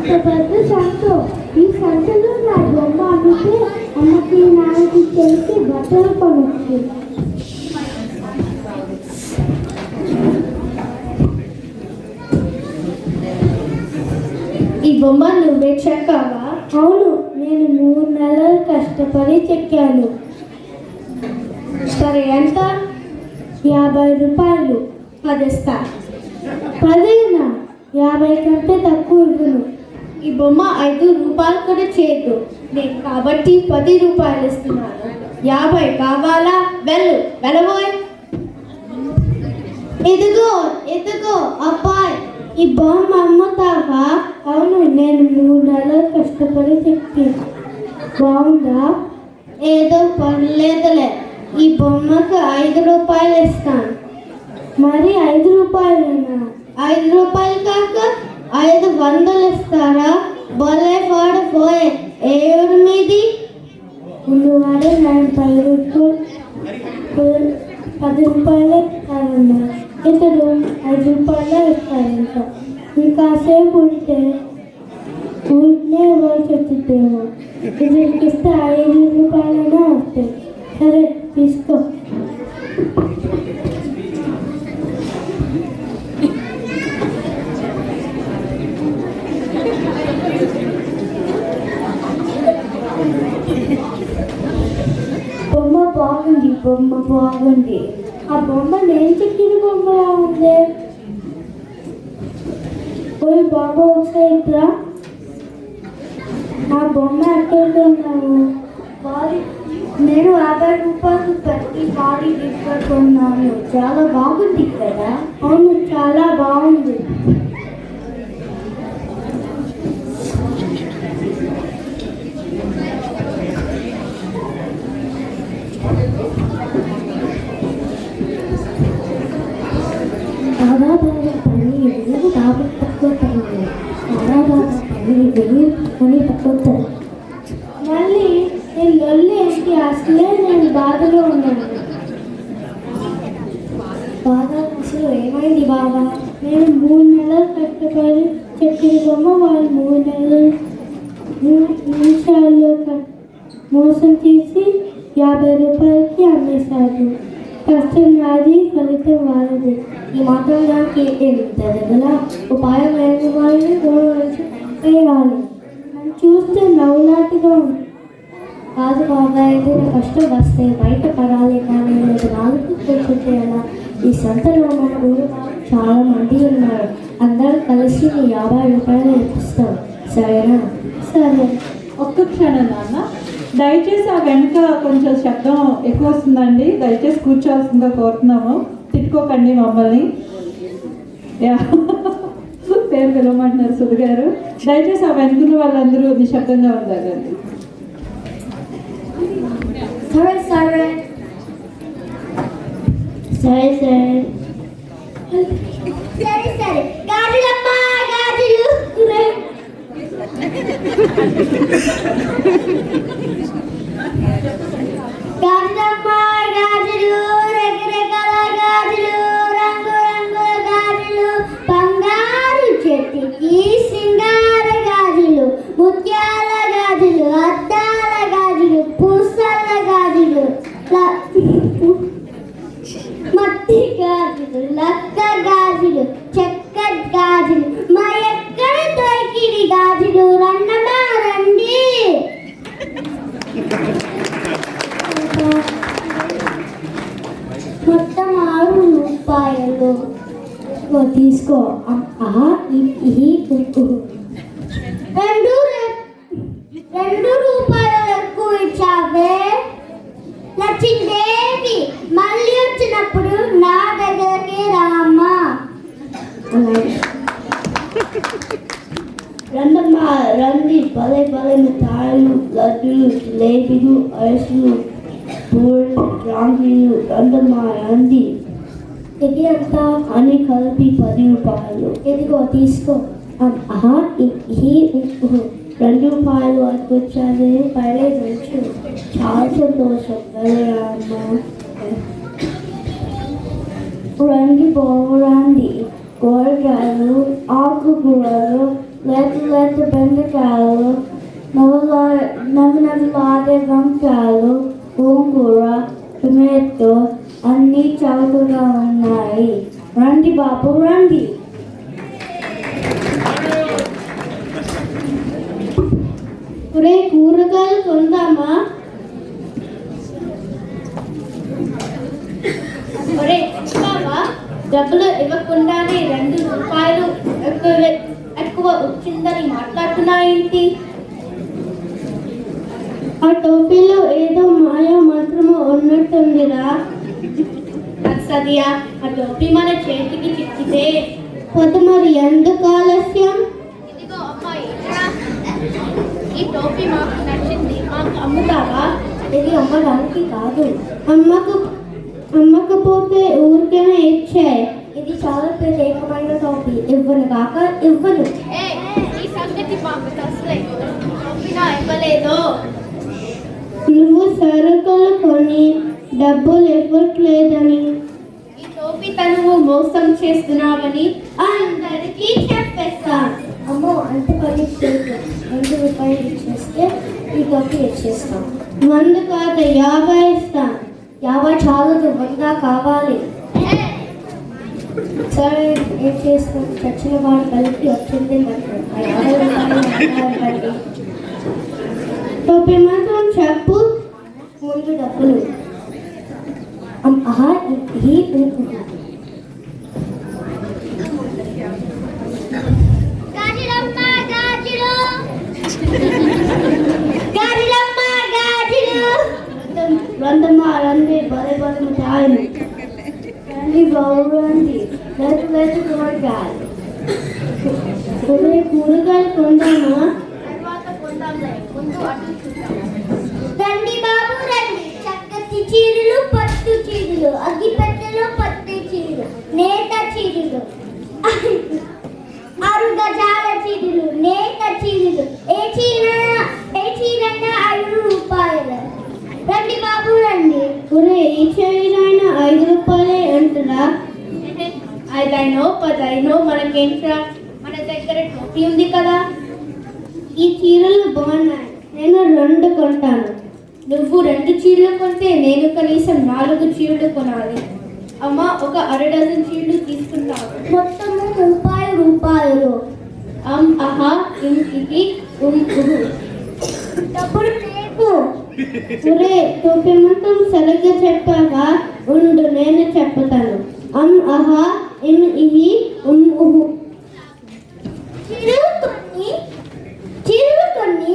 అంత పెద్ద సంత ఈ సంతలో నా బొమ్మ అమ్మితే అమ్మకి నాన్నకి తెలిసి బట్టలు కొనొచ్చు ఈ బొమ్మ నువ్వే చెక్కావా? అవును నేను మూడు నెలలు కష్టపడి చెక్కాను. సరే ఎంత? యాభై రూపాయలు. పదిస్తా. పదేనా? యాభై కంటే తక్కువ ఇవ్వను ఈ బొమ్మ ఐదు రూపాయలు కూడా చేయదు నేను కాబట్టి పది రూపాయలు ఇస్తున్నాను. యాభై కావాలా? వెళ్ళు. వెళ్ళబోయ్. ఇదిగో ఎదుగో అబ్బాయి. ఈ బొమ్మ అమ్ముతావా? అవును నేను మూడు నెలలు కష్టపడి చెక్కాను బాగుందా? ఏదో పర్లేదులే ఈ బొమ్మకు ఐదు రూపాయలు ఇస్తాను. మరి ఐదు రూపాయలేనా ఐదు రూపాయలు కాక ఐదు వందలు ఇస్తారా? భలే వాడు పోయే. ఏ ఊరు మీది ముందువాడే నేను పది రూపాయలు పది రూపాయలే ఇస్తానన్నా ఇతడు ఐదు రూపాయలే ఇస్తారంట ఇంకాసేపు ఉంటే ఊరికే ఇవ్వాల్సి వచ్చిద్దేమో ఇతడికి ఇస్తే ఐదు రూపాయలైనా వస్తాయి. సరే తీసుకో బొమ్మ బాగుంది బొమ్మ బాగుంది ఆ బొమ్మ నేను చెక్కిన బొమ్మలా ఉంది ఓయ్ బాబా ఒకసారి ఇట్రా ఆ బొమ్మ ఎక్కడ ఉన్నావు బాడీ నేను యాభై రూపాయలు పెట్టి బాడీ గిఫ్ట్ కొన్నాను. చాలా బాగుంది కదా అవును చాలా బాగుంది. ఎదురు కొని తక్కువ మళ్ళీ నేను లొల్లి ఏంటి? అసలే నేను బాధలో ఉన్నాను. బాధ అసలు ఏమైంది బాబా? నేను మూడు నెలలు కష్టపడి చెప్పిన బొమ్మ వాళ్ళు మూడు నెలలు నిమిషాల్లో మోసం చేసి యాభై రూపాయలకి అమ్మేశారు. కష్టం నాది ఫలితం వాళ్ళది. ఈ మాత్రం దానికి ఎంత దగ్గర ఉపాయం లేని వాళ్ళని వేయాలి నన్ను చూస్తే నవ్వులాంటిగా ఉంది కాదు బాబా ఏదైనా కష్టం వస్తే బయట పడాలి కానీ లేదు నాలుగు కూర్చుంటే ఎలా ఈ సంతలో మన ఊరు చాలా మంది ఉన్నారు. అందరూ కలిసి నీ యాభై రూపాయలు ఇప్పిస్తాం సరేనా? సరే. ఒక్క క్షణం నాన్న. దయచేసి ఆ వెనుక కొంచెం శబ్దం ఎక్కువ వస్తుందండి. దయచేసి కూర్చోవాల్సిందిగా కోరుతున్నాము. తిట్టుకోకండి మమ్మల్ని. యా. పేరు పిలవమంటున్నారు సుధ గారు. దయచేసి ఆ వెనుకున్న వాళ్ళందరూ నిశ్శబ్దంగా ఉండాలండి సరే సరే సరే. సరే సరే. మొత్తం ఆరు రూపాయలు తీసుకో. ఆ ఈ- రెండు రెండు రూపాయలు ఇచ్చావే. లక్ష్మీదేవి మళ్ళీ వచ్చినప్పుడు నా దగ్గరికి రామ్మా. రెండమ్మా రండి. పదే పదే తాళ్ళు లడ్డులు లేపిలు అరసులు. పూలు జాంగ్రీలు రండమ్మా రండి ఇది అంత అని కలిపి పది రూపాయలు ఇదిగో తీసుకో ఆహా ఇ- ఈ ఉప్పు. రెండు రూపాయలు వరకు వచ్చాది పర్లేదు ఉంచు చాలా సంతోషం వెళ్ళరామ్మా రండి బాగురండి కూరగాయలు ఆకుకూరలు లేత లేత బెండకాయలు నవలా నవనవలాడే వంకాయలు గోంగూర టొమాటో అన్నీ చౌకగా ఉన్నాయి. రండి బాబు రండి. ఒరే కూరగాయలు కొందామా? ఒరే బాబా డబ్బులు ఇవ్వకుండానే రెండు రూపాయలు ఎక్కువ ఎక్కువ వచ్చిందని మాట్లాడుతున్నా ఏంటి ఆ టోపీలో ఏదో మాయా మంత్రము ఉన్నట్టుందిరా. సదియా ఆ టోపీ మన చేతికి చిక్కితే కొత్త మరి ఎందుకు ఆలస్యం? ఇదిగో అమ్మాయి. ఈ టోపీ మాకు నచ్చింది మాకు అమ్ముతావా? ఇది అమ్మడానికి కాదు అమ్మకు అమ్మకపోతే ఊరికనే ఇచ్చాయి ఇది చాలా ప్రత్యేకమైన టోపీ ఇవ్వను కాక ఇవ్వను. ఈ సంగతి మాకు నా ఇవ్వలేదు. నువ్వు సరుకులు కొని డబ్బులు ఇవ్వట్లేదని. ఈ టోపీ తనువు మోసం చేస్తున్నావని అందరికీ చెప్పేస్తాను అమ్మో అంత పని. రెండు రూపాయలు ఇచ్చేస్తే ఈ కాఫీ ఇచ్చేస్తాం. వంద కాదు యాభై ఇస్తాం. యాభై చాలదు వంద కావాలి. సరే ఏం చేస్తాం చచ్చిన వాడు కలిపి వచ్చింది యాభై రూపాయలు టోపీ మాత్రం చెప్పు. ముందు డబ్బులు. అమ్- ఆహా, ఈ ఈ- గాజులమ్మ గాజులు గాజులమ్మ గాజులు రందమ్మ రండి బలే బలే మిఠాయిలు రండి బాబు రండి లేదు లేదు కూరగాయలు. కూర కూరగాయలు కొందామా? రండి బాబు రండి. చక్కటి చీరలు పట్టు చీరలు అగ్గిపెట్టెలు పట్టు చీరలు నేత చీరలు. ఆరు గజాల చీరలు నేత చీరలు. ఏ చీర? ఏ చీరైనా ఐదు రూపాయలు. రండి బాబు రండి. ఒరే ఈ చైనా ఐదు రూపాయలే అంటున్నా. ఐదైనో పదైనో మనకేంట్రా? మన దగ్గర టోపీ ఉంది కదా. ఈ చీరలు బాగున్నాయి. నేను రెండు కొంటాను. నువ్వు రెండు చీరలు కొంటే నేను కనీసం నాలుగు చీరలు కొనాలి. అమ్మ ఒక అర డజన్ చీరలు తీసుకుంటావు మొత్తము ముప్పై రూపాయలు. అమ్ అహా ఇంటికి డబ్బులు రేపు ఒరే సరిగ్గా చెప్పావా? ఉండు నేను చెప్తాను. అమ్ అహా ఇన్ ఇహి ఉమ్ ఉహు. చిరులు కొన్ని చిరులు కొన్ని